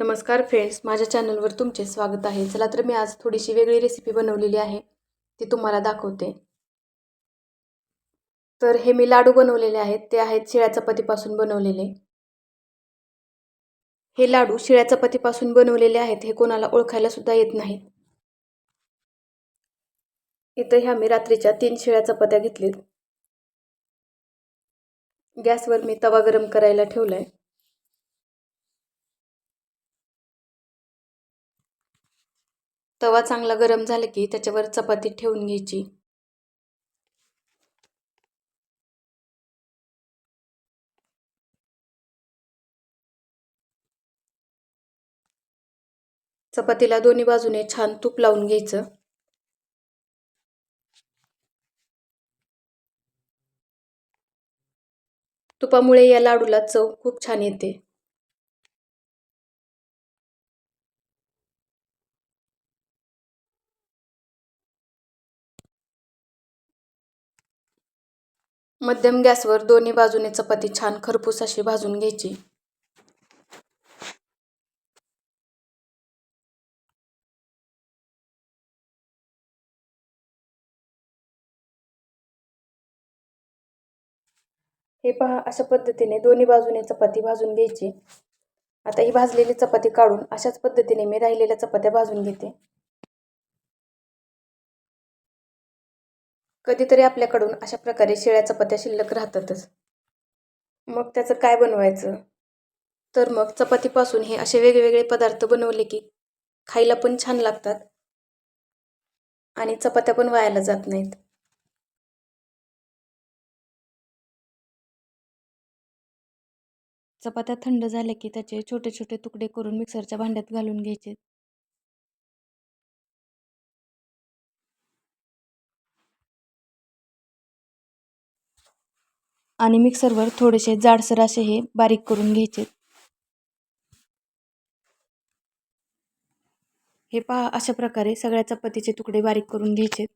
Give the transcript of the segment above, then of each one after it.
नमस्कार फ्रेंड्स माझ्या चॅनलवर तुमचे स्वागत आहे. चला तर मी आज थोडीशी वेगळी रेसिपी बनवलेली आहे. ती तुम्हाला दाखवते. तर हे मी लाडू बनवलेले आहेत. ते आहेत शिळ्या चपातीपासून बनवलेले. हे लाडू शिळ्या चपातीपासून बनवलेले आहेत. हे कोणाला ओळखायला सुद्धा येत नाहीत इथं ह्या मी रात्रीच्या तीन शिळ्या चपात्या घेतलीत. गॅसवर मी तवा गरम करायला ठेवलाय. तवा चांगला गरम झाला की त्याच्यावर चपाती ठेवून घ्यायची. चपातीला दोन्ही बाजूने छान तूप लावून घ्यायचं. तुपामुळे या लाडूला चव खूप छान येते. मध्यम गॅसवर दोन्ही बाजूने चपाती छान खरपूस अशी भाजून घ्यायची. हे पहा अशा पद्धतीने दोन्ही बाजूने चपाती भाजून घ्यायची. आता ही भाजलेली चपाती काढून अशाच पद्धतीने मी राहिलेल्या चपात्या भाजून घेते. कधीतरी आपल्याकडून अशा प्रकारे शिळ्या चपात्या शिल्लक राहतातच. मग त्याचं काय बनवायचं? तर मग चपातीपासून हे असे वेगवेगळे पदार्थ बनवले की खायला पण छान लागतात आणि चपात्या पण वायाला जात नाहीत. चपात्या थंड झाल्या की त्याचे छोटे छोटे तुकडे करून मिक्सरच्या भांड्यात घालून घ्यायचे. आणि मिक्सरवर थोडेसे जाडसर असे हे बारीक करून घ्यायचे. हे पहा अशा प्रकारे सगळ्या चपातीचे तुकडे बारीक करून घ्यायचे.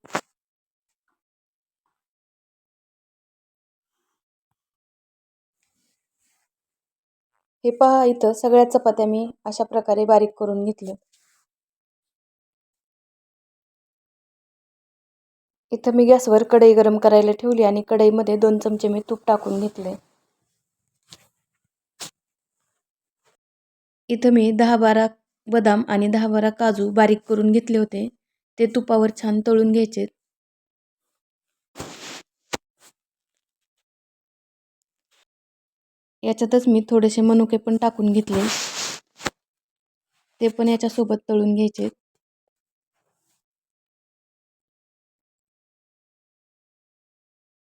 हे पहा इथं सगळ्या चपात्या मी अशा प्रकारे बारीक करून घेतल्या. इथं मी गॅसवर कढई गरम करायला ठेवली आणि कढईमध्ये दोन चमचे मी तूप टाकून घेतले. इथं मी दहा बारा बदाम आणि दहा बारा काजू बारीक करून घेतले होते. ते तुपावर छान तळून घ्यायचे. याच्यातच मी थोडेसे मनुके पण टाकून घेतले. ते पण याच्यासोबत तळून घ्यायचे.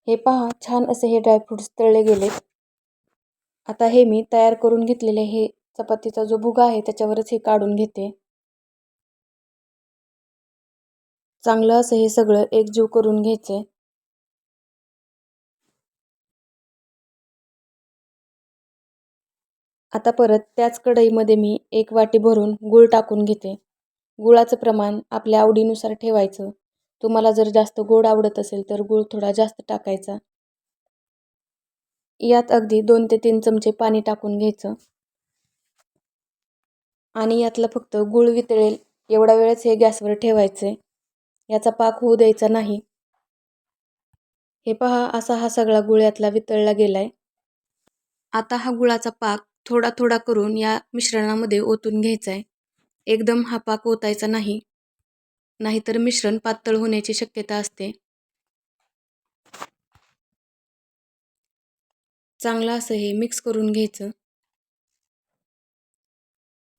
हे पहा छान असे हे ड्रायफ्रूट्स तळले गेले. आता हे मी तयार करून घेतलेले हे चपातीचा जो भुगा आहे त्याच्यावरच हे काढून घेते. चांगलं असं हे सगळं एकजीव करून घ्यायचे. आता परत त्याच कढईमध्ये मी एक वाटी भरून गूळ टाकून घेते. गुळाचं प्रमाण आपल्या आवडीनुसार ठेवायचं. तुम्हाला जर जास्त गोड आवडत असेल तर गूळ थोडा जास्त टाकायचा. यात अगदी दोन ते तीन चमचे पाणी टाकून घ्यायचं. आणि यातलं फक्त गूळ वितळेल एवढा वेळच हे गॅसवर ठेवायचं. आहे याचा पाक होऊ द्यायचा नाही. हे पहा असा हा सगळा गुळ यातला वितळला गेलाय. आता हा गुळाचा पाक थोडा थोडा करून या मिश्रणामध्ये ओतून घ्यायचा आहे एकदम हा पाक ओतायचा नाही. नाहीतर मिश्रण पातळ होण्याची शक्यता असते. चांगलं असं हे मिक्स करून घ्यायचं.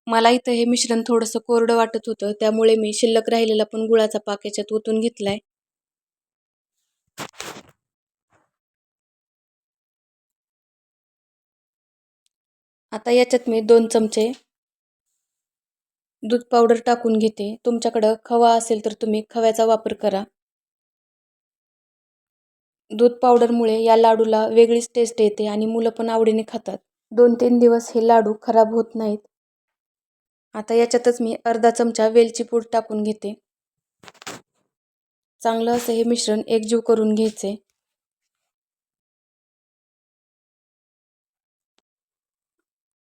मला इथं हे मिश्रण थोडंसं कोरडं वाटत होतं त्यामुळे मी शिल्लक राहिलेला पण गुळाचा पाक याच्यात ओतून घेतलाय. आता याच्यात मी दोन चमचे दूध पावडर टाकून घेते. तुमच्याकडं खवा असेल तर तुम्ही खव्याचा वापर करा. दूध पावडरमुळे या लाडूला वेगळीच टेस्ट येते आणि मुलं पण आवडीने खातात. दोन तीन दिवस हे लाडू खराब होत नाहीत. आता याच्यातच मी अर्धा चमचा वेलची पूड टाकून घेते. चांगलं असं हे मिश्रण एकजीव करून घ्यायचे.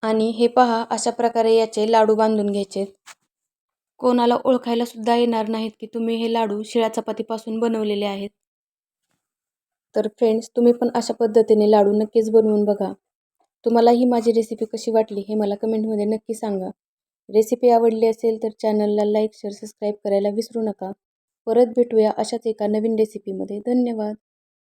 आणि हे पहा अशा प्रकारे याचे लाडू बांधून घ्यायचे. कोणाला ओळखायला सुद्धा येणार नाहीत की तुम्ही हे लाडू शिळ्या चपातीपासून बनवलेले आहेत. तर फ्रेंड्स तुम्ही पण अशा पद्धतीने लाडू नक्कीच बनवून बघा. तुम्हाला ही माझी रेसिपी कशी वाटली हे मला कमेंटमध्ये नक्की सांगा. रेसिपी आवडली असेल तर चॅनलला लाईक शेअर सबस्क्राईब करायला विसरू नका. परत भेटूया अशाच एका नवीन रेसिपीमध्ये धन्यवाद.